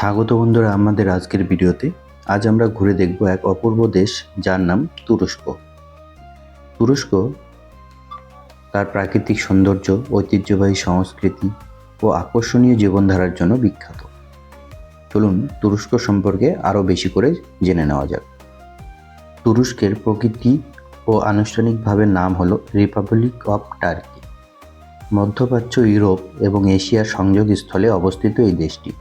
স্বাগত বন্ধুরা আমাদের আজকের ভিডিওতে। আজ আমরা ঘুরে দেখব এক অপূর্ব দেশ যার নাম তুরস্ক। তুরস্ক তার প্রাকৃতিক সৌন্দর্য, ঐতিহ্যবাহী সংস্কৃতি ও আকর্ষণীয় জীবনধারার জন্য বিখ্যাত। চলুন তুরস্ক সম্পর্কে আরও বেশি করে জেনে নেওয়া যাক। তুরস্কের প্রকৃতি ও আনুষ্ঠানিকভাবে নাম হলো রিপাবলিক অফ টার্কি মধ্যপ্রাচ্য ইউরোপ এবং এশিয়ার সংযোগস্থলে অবস্থিত এই দেশটি।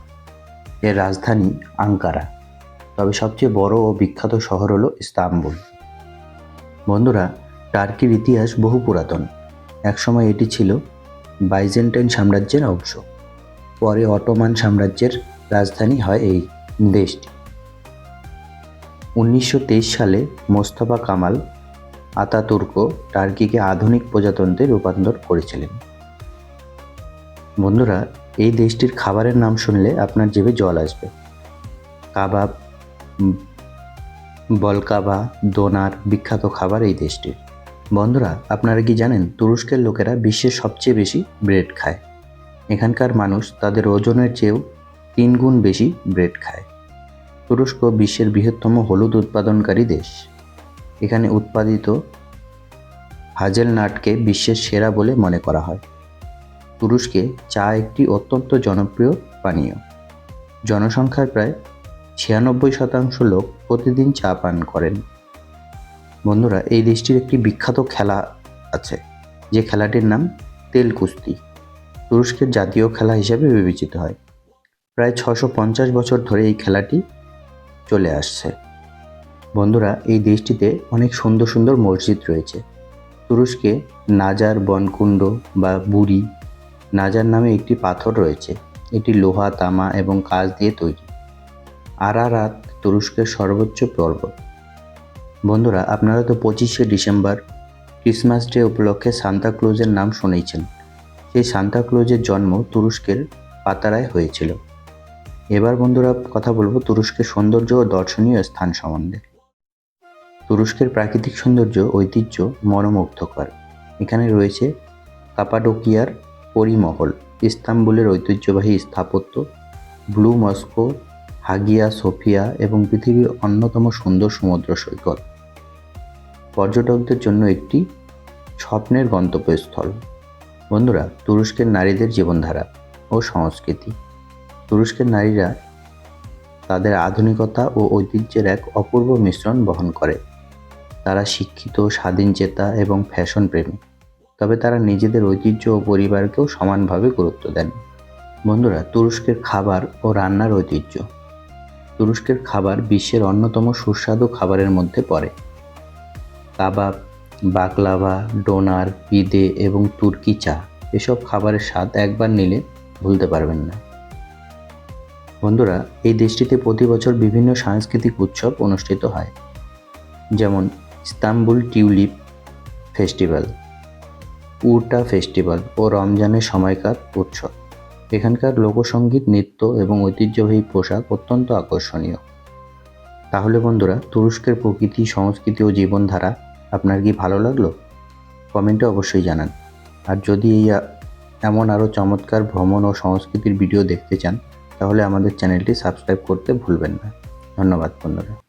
এর রাজধানী আঙ্কারা। তবে সবচেয়ে বড় ও বিখ্যাত শহর হলো ইস্তাম্বুল। বন্ধুরা, টার্কির ইতিহাস বহু পুরাতন। একসময় এটি ছিল বাইজেন্টাইন সাম্রাজ্যের অংশ। পরে অটোমান সাম্রাজ্যের রাজধানী হয় এই দেশটি। উনিশশো তেইশ সালে মোস্তফা কামাল আতাতুর্ক টার্কিকে আধুনিক প্রজাতন্ত্রে রূপান্তর করেছিলেন। বন্ধুরা, এই দেশটির খাবারের নাম শুনলে আপনার জিভে জল আসবে। কাবাব বলকাবা, দোনার বিখ্যাত খাবার এই দেশটির। বন্ধুরা, আপনারা কি জানেন, তুরস্কের লোকেরা বিশ্বের সবচেয়ে বেশি ব্রেড খায়। এখানকার মানুষ তাদের ওজনের চেয়েও তিন গুণ বেশি ব্রেড খায়। তুরস্ক বিশ্বের বৃহত্তম হলুদ উৎপাদনকারী দেশ। এখানে উৎপাদিত হাজেলনাটকে বিশ্বের সেরা বলে মনে করা হয়। তুরস্কে চা একটি অত্যন্ত জনপ্রিয় পানীয়। জনসংখ্যার প্রায় ছিয়ানব্বই শতাংশ লোক প্রতিদিন চা পান করেন। বন্ধুরা, এই দেশটির একটি বিখ্যাত খেলা আছে, যে খেলাটির নাম তেল কুস্তি তুরস্কের জাতীয় খেলা হিসেবে বিবেচিত হয়। প্রায় ছশো পঞ্চাশ বছর ধরে এই খেলাটি চলে আসছে। বন্ধুরা, এই দেশটিতে অনেক সুন্দর সুন্দর মসজিদ রয়েছে। তুরস্কে নাজার বনকুণ্ড বা বুড়ি নাজার নামে একটি পাথর রয়েছে। এটি লোহা, তামা এবং কাঁচ দিয়ে তৈরি। আরারাত তুরস্কের সর্বোচ্চ পর্বত। বন্ধুরা, আপনারা তো পঁচিশে ডিসেম্বর ক্রিসমাস ডে উপলক্ষে সান্তা ক্লোজের নাম শুনেছেন। সেই সান্তা ক্লোজের জন্ম তুরস্কের পাতারায় হয়েছিল। এবার বন্ধুরা, কথা বলব তুরস্কের সৌন্দর্য ও দর্শনীয় স্থান সম্বন্ধে। তুরস্কের প্রাকৃতিক সৌন্দর্য ঐতিহ্য মনোমুগ্ধকর এখানে রয়েছে কাপাডোকিয়ার পরিমহল, ইস্তাম্বুলের ঐতিহ্যবাহী স্থাপত্য, ব্লু মস্কো, হাগিয়া, সোফিয়া এবং পৃথিবীর অন্যতম সুন্দর সমুদ্র সৈকত। পর্যটকদের জন্য একটি স্বপ্নের গন্তব্যস্থল। বন্ধুরা, তুরস্কের নারীদের জীবনধারা ও সংস্কৃতি। তুরস্কের নারীরা তাদের আধুনিকতা ও ঐতিহ্যের এক অপূর্ব মিশ্রণ বহন করে। তারা শিক্ষিত স্বাধীনচেতা এবং ফ্যাশন প্রেমী তবে তারা নিজেদের ঐতিহ্য ও পরিবারকেও সমানভাবে গুরুত্ব দেন। বন্ধুরা, তুরস্কের খাবার ও রান্নার ঐতিহ্য। তুরস্কের খাবার বিশ্বের অন্যতম সুস্বাদু খাবারের মধ্যে পড়ে। কাবাব বাকলাভা ডোনার, পিদে এবং তুর্কি চা, এসব খাবারের স্বাদ একবার নিলে ভুলতে পারবেন না। বন্ধুরা, এই দেশটিতে প্রতি বছর বিভিন্ন সাংস্কৃতিক উৎসব অনুষ্ঠিত হয়। যেমন ইস্তাম্বুল টিউলিপ ফেস্টিভ্যাল। উর্টা ফেস্টিভ্যাল ও রমজানের সময়কার উৎসব। এখানকার লোকসঙ্গীত নৃত্য এবং ঐতিহ্যবাহী পোশাক অত্যন্ত আকর্ষণীয়। তাহলে বন্ধুরা, তুরস্কের প্রকৃতি, সংস্কৃতি ও জীবনধারা আপনার কি ভালো লাগল? কমেন্টে অবশ্যই জানান। আর যদি এই এমন আরও চমৎকার ভ্রমণ ও সংস্কৃতির ভিডিও দেখতে চান, তাহলে আমাদের চ্যানেলটি সাবস্ক্রাইব করতে ভুলবেন না। ধন্যবাদ বন্ধুরা।